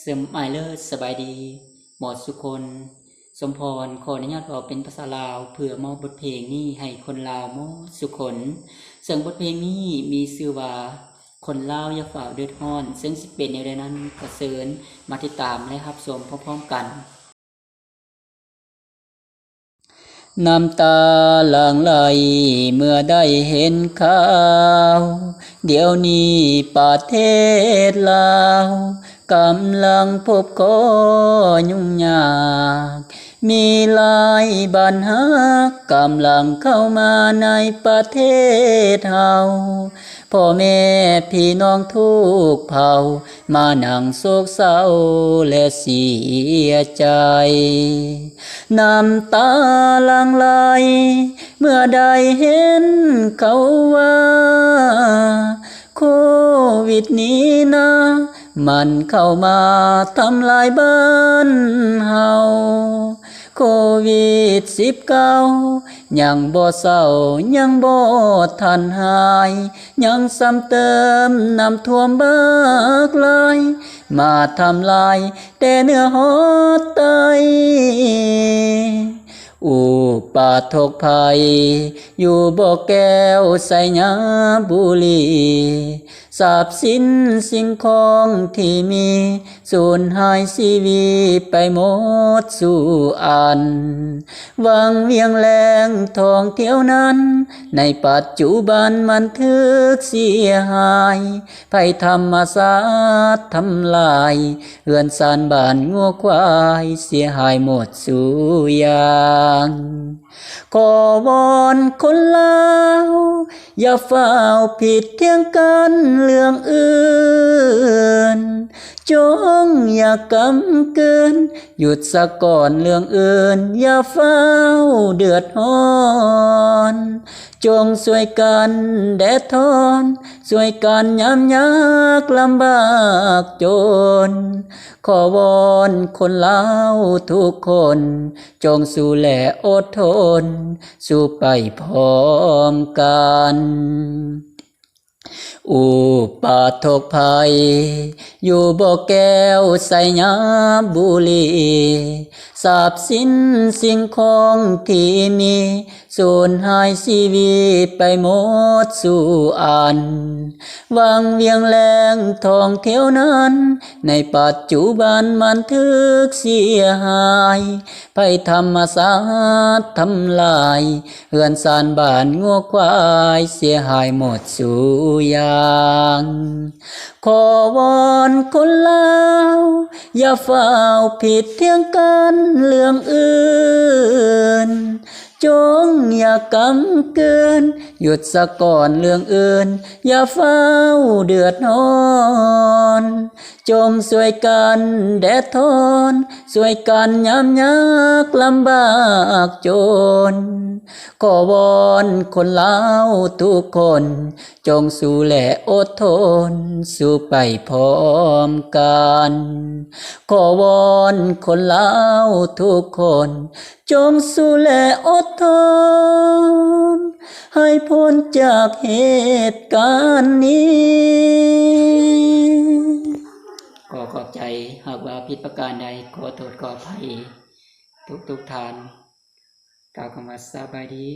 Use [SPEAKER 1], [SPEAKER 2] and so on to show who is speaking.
[SPEAKER 1] เสมไอเลอร์สบายดี หมดสุคน สมพรขออนุญาตบอกเป็นภาษาลาวเพื่อมอบบทเพลงนี้ให้คนลาวมดสุคนซึ่งบทเพลงนี้มีชื่อว่าคนลาวอย่าฝ่าเดือดร้อน ซึ่งสิเป็นในเรื่องนั้นก็เสริญมาติดตามและรับชมพร้อมๆกัน น้ำตาหลั่งไหลเมื่อได้เห็นข่าว เดี๋ยวนี้ประเทศลาว กำลังพบข้อยุ่งยาก มีหลายบัญหากำลังเข้ามาในประเทศเฮาพ่อแม่พี่น้องทุกเผ่า มานั่งโศกเศร้าและเสียใจ น้ำตาลังไหล เมื่อได้เห็นเขาว่า โควิดนี้นะ มันเข้ามาทำลายบ้านเฮาโควิดสิบเก้ายังบ่เศร้ายังบ่ทันหาย ยังซ้ำเติมนำท่วมบักหลายมาทำลายแต่เนื้อหอดไต อุปาทกภัย อยู่บ่อแก้วใส่ยาบุรี ทรัพย์สินสิ่งของที่มีสูญหายชีวิตไปหมดสู่อัน วังเวียงแรงทองเที่ยวนั้น ในปัจจุบันมันทึกเสียหายภัยธรรมศาสตร์ทำลายเฮือนสานบ้านงัวควายเสียหายหมดสู่อย่างขอวอนคนลาวอย่าเฝ้าผิดเที่ยงกันเรื่องอื่น จงอย่ากำเกิน หยุดสะก่อนเรื่องอื่น อย่าเฝ้าเดือดร้อน จงช่วยกันแดดทอนช่วยกันยามยากลำบากจน ขอวอนคนเล่าทุกคน จงสู้แหลอดทน สู้ไปพร้อมกัน อุปาทกภัย อยู่บ่แก้วใส่ยาบุรีสาบสินสิ่งของที่มี สูญหายชีวิตไปหมดสู่อันวังเวียงแรงทองเที่ยวนั้น ในปัจจุบันมันทึกเสียหายภัยธรรมศาสตร์ทำลายเฮือนสานบ้านงัวควายเสียหายหมดสู่อย่างขอวอนคนลาวอย่าเฝ้าผิดเที่ยงกันเรื่องอื่น จงอย่ากำเกิน หยุดสะก่อนเรื่องอื่น อย่าเฝ้าเดือดร้อนจงช่วยกันแดดทนช่วยกันยามยากลำบากจนขอวอนคนเล่าทุกคน จงสู้และอดทน สู้ไปพร้อมกันขอวอนคนเล่าทุกคน จงสู้และอดทนให้พ้นจากเหตุการณ์นี้ขอขอบใจหากว่าผิดประการใดขอโทษขออภัยทุกทุกทานกล่าวคำว่าสบายดี